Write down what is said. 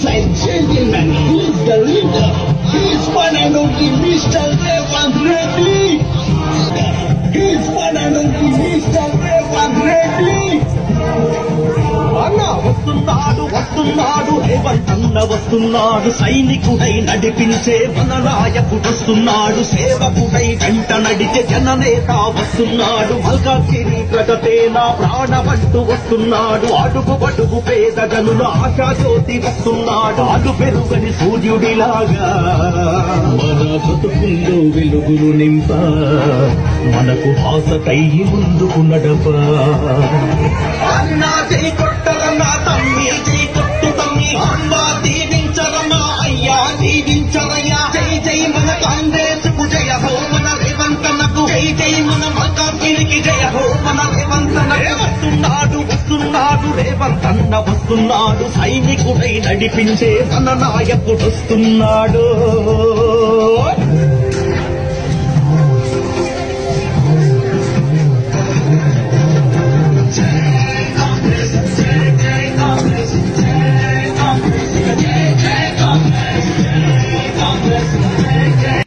inside gentleman. He is the leader. He is one and only Mr. Evan Reddy. He is one and only Mr. Evan Reddy. వస్తున్నాడు వస్తున్నాడు రేవంతన్న వస్తున్నాడు సైనికుడై నడిపించే మన నాయకుడు వస్తున్నాడు సేవకుడై వెంట నడిచే జననేత వస్తున్నాడు మల్కాగిరి ప్రగతే నా వస్తున్నాడు అడుగు బడుగు పేద జనుల ఆశాజ్యోతి వస్తున్నాడు అడు పెరుగని సూర్యుడిలాగా. మన బతుకుల్లో వెలుగులు నింప మనకు ఆశకై ముందుకు నడప. అన్నా రేవంతన్న వస్తున్నాడు. సైనికుడై నడిపించే తన నాయకుడు వస్తున్నాడు Take,